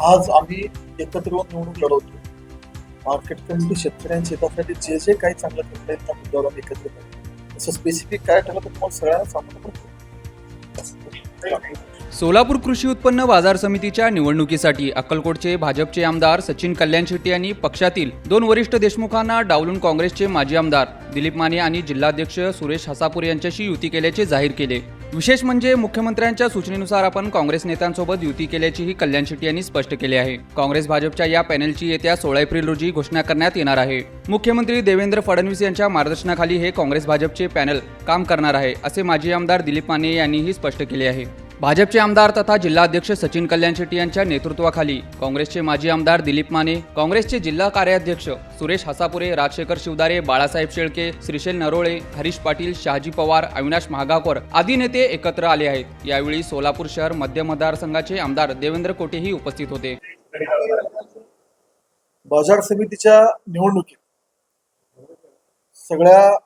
आज आम्ही एकत्र येऊन निवडून लढवतो. मार्केट कमिटी शेतकऱ्यांच्या हितासाठी जे जे काही चांगलं करता येईल त्या मुद्द्यावर आम्ही एकत्र करतो असं स्पेसिफिक काय ठरलं तर तुम्हाला सगळ्यांना सांगतो सोलापूर कृषी उत्पन्न बाजार समितीच्या निवडणुकीसाठी अक्कलकोटचे भाजपचे आमदार सचिन कल्याण शेट्टी यांनी पक्षातील दोन वरिष्ठ देशमुखांना डावलून काँग्रेसचे माजी आमदार दिलीप माने आणि जिल्हाध्यक्ष सुरेश हसापूर यांच्याशी युती केल्याचे जाहीर केले. विशेष म्हणजे मुख्यमंत्र्यांच्या सूचनेनुसार आपण काँग्रेस नेत्यांसोबत युती केल्याचीही कल्याण शेट्टी यांनी स्पष्ट केले आहे. काँग्रेस भाजपच्या या पॅनेलची येत्या सोळा एप्रिल रोजी घोषणा करण्यात येणार आहे. मुख्यमंत्री देवेंद्र फडणवीस यांच्या मार्गदर्शनाखाली हे काँग्रेस भाजपचे पॅनल काम करणार आहे असे माजी आमदार दिलीप माने यांनीही स्पष्ट केले आहे. भाजपचे आमदार तथा जिल्हाध्यक्ष सचिन कल्याण शेट्टी यांच्या नेतृत्वाखाली काँग्रेसचे माजी आमदार दिलीप माने काँग्रेसचे जिल्हा कार्याध्यक्ष सुरेश हसापुरे राजशेखर शिवदारे बाळासाहेब शेळके श्रीशैल नरोळे हरीश पाटील शहाजी पवार अविनाश महागावकर आदी नेते एकत्र आले आहेत. यावेळी सोलापूर शहर मध्य मतदारसंघाचे आमदार देवेंद्र कोटेही उपस्थित होते. बाजार समितीच्या निवडणुकीत सगळ्या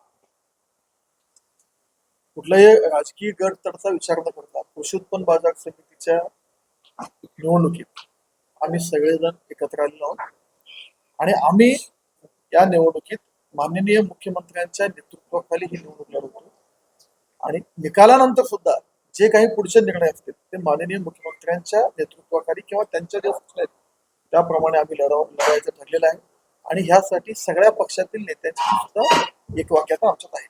कुठलाही राजकीय गट तडचा विचार न करता कृषी उत्पन्न बाजार समितीच्या निवडणुकीत आम्ही सगळेजण एकत्र आलेलो आहोत. आणि आम्ही या निवडणुकीत माननीय मुख्यमंत्र्यांच्या नेतृत्वाखाली ही निवडणूक लढवतो. आणि निकालानंतर सुद्धा जे काही पुढचे निर्णय असतील ते माननीय मुख्यमंत्र्यांच्या नेतृत्वाखाली किंवा त्यांच्या ज्या सूचना आहेत त्याप्रमाणे आम्ही लढाव लढायचं ठरलेलं आहे. आणि ह्यासाठी सगळ्या पक्षातील नेत्यांची सुद्धा एक वाक्यात आमच्यात आहे.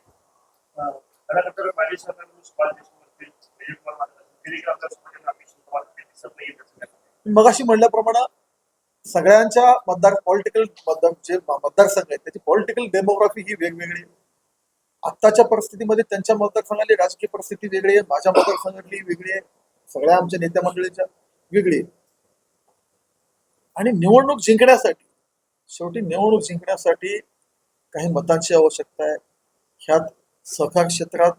खरं तर सरकारकडून सुभाष देशमुख विजय कुमार मगाशी म्हणल्याप्रमाणे सगळ्यांच्या मतदार पॉलिटिकल मतदार जे मतदारसंघ आहेत त्याची पॉलिटिकल डेमोग्राफी ही वेगवेगळी आहे. आत्ताच्या परिस्थितीमध्ये त्यांच्या मतदारसंघातली राजकीय परिस्थिती वेगळी आहे माझ्या मतदारसंघातली वेगळी आहे सगळ्या आमच्या नेत्या मंडळीच्या वेगळी आहे. आणि निवडणूक जिंकण्यासाठी शेवटी निवडणूक जिंकण्यासाठी काही मतांची आवश्यकता आहे. ह्यात सहकार क्षेत्रात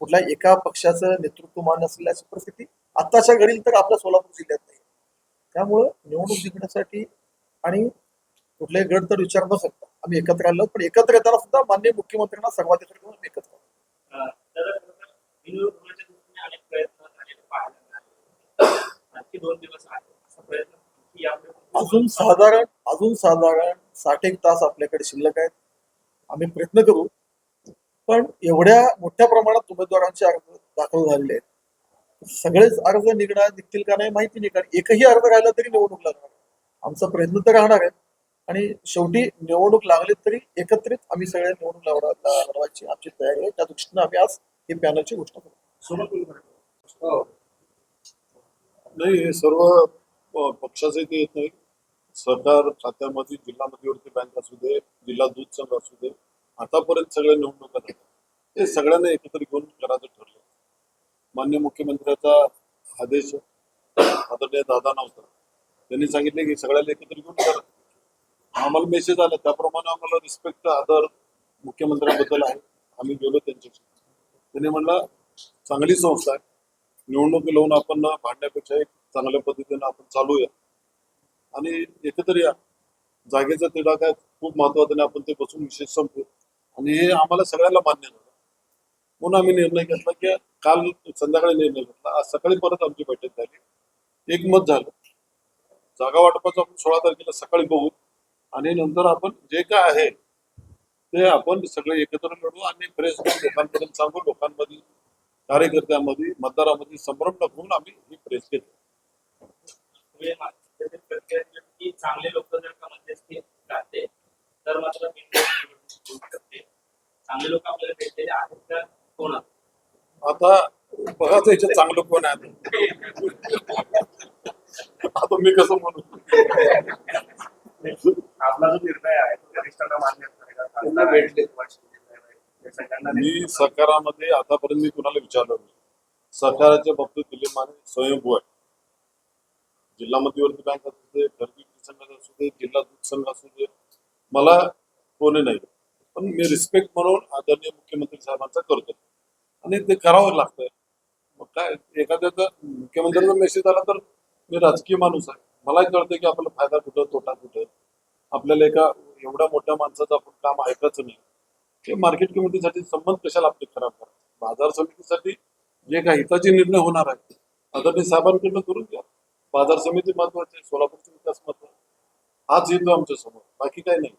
कुठल्या एका पक्षाचं नेतृत्वमान असल्याची परिस्थिती आत्ताच्या घडील तर आपल्या सोलापूर जिल्ह्यात नाही. त्यामुळं निवडणूक जिंकण्यासाठी आणि कुठल्याही गट तर विचार न करता आम्ही एकत्र आलो पण एकत्र येताना सुद्धा माननीय मुख्यमंत्र्यांना सर्वात घेऊन आम्ही एकत्र अजून साधारण अजून साधारण साठ एक तास आपल्याकडे शिल्लक आहेत. आम्ही प्रयत्न करू पण एवढ्या मोठ्या प्रमाणात उमेदवारांचे अर्ज दाखल झालेले आहेत. सगळेच अर्ज निघणार निघतील का नाही माहिती नाही कारण एकही अर्ज राहिला तरी निवडणूक लागणार आमचा प्रयत्न तर राहणार आहे. आणि शेवटी निवडणूक लागली तरी एकत्रित आम्ही सगळ्या निवडणूक लावणार लढवायची आमची तयारी आहे. त्या दृष्टीनं आम्ही आज ही पॅनलची गोष्ट करू नाही हे सर्व पक्षाचे ते येत नाही. सरकार खात्यामध्ये जिल्हा मध्यवर्ती बँक असू दे जिल्हा दूध संघ असू दे आतापर्यंत सगळ्या निवडणुका ते सगळ्यांना एकत्र घेऊन करायचं ठरलं. मान्य मुख्यमंत्र्याचा आदेश आदरणीय दादा नव्हता. त्यांनी सांगितले की सगळ्याला एकत्र घेऊन करा आम्हाला मेसेज आला. त्याप्रमाणे आम्हाला रिस्पेक्ट आदर मुख्यमंत्र्यांबद्दल आहे. आम्ही गेलो त्यांच्याशी. त्यांनी म्हणला चांगली संस्था आहे. निवडणूक लावून आपण भांडण्यापेक्षा एक चांगल्या पद्धतीनं आपण चालूया. आणि एकत्र या. जागेचा तिढा काय खूप महत्त्वाचा आणि आपण ते बसून विशेष संपू आणि हे आम्हाला सगळ्यांना मान्य झालं. म्हणून आम्ही निर्णय घेतला की काल संध्याकाळी निर्णय घेतला. आज सकाळी परत आमची बैठक झाली. एकमत झालं. जागा वाटपाचं आपण सोळा तारखेला सकाळी बघू. आणि नंतर आपण जे काय आहे ते आपण सगळे एकत्र लढू आणि प्रेस लोकांपर्यंत सांगू. लोकांमध्ये कार्यकर्त्यांमध्ये मतदारामध्ये संभ्रम टाकून आम्ही ही प्रेस घेतो म्हणजे चांगले लोक जर का मध्यस्थी राहते तर मात्र चांगले लोक आपल्याला भेटलेले आहेत का कोण आता बघा त्याच्यात चांगलं कोण आहे आता मी कसं म्हणू? आपला जो निर्णय आहे वरिष्ठांना मान्य मी सरकारामध्ये आतापर्यंत मी कुणाला विचारलं नाही. सरकाराच्या बाबतीत दिले माने स्वयंभू आहे. जिल्हा मध्यवर्ती बँक असू दे घरगुती संघ असू दे जिल्हा दूध संघ असू दे मला कोणी नाही. पण मी रिस्पेक्ट म्हणून आदरणीय मुख्यमंत्री साहेबांचा करतो. आणि ते करावं लागतंय. मग काय एखाद्याचा मुख्यमंत्र्यांचा मेसेज आला तर मी राजकीय माणूस आहे. मलाही कळतं की आपला फायदा कुठं तोटा कुठं. आपल्याला एका एवढ्या मोठ्या माणसाचं आपण काम ऐकायचं नाही. ते मार्केट कमिटीसाठी संबंध कशाला आपले खराब करायचे बाजार समितीसाठी जे काही हिताचे निर्णय होणार आहेत आदरणीय साहेबांकडनं करून घ्या. बाजार समिती महत्वाची सोलापूरचे विकास महत्त्वाचे हाच हिंदू आमच्यासमोर बाकी काही नाही.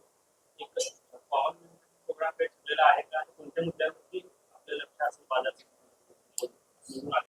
下次把那我赢了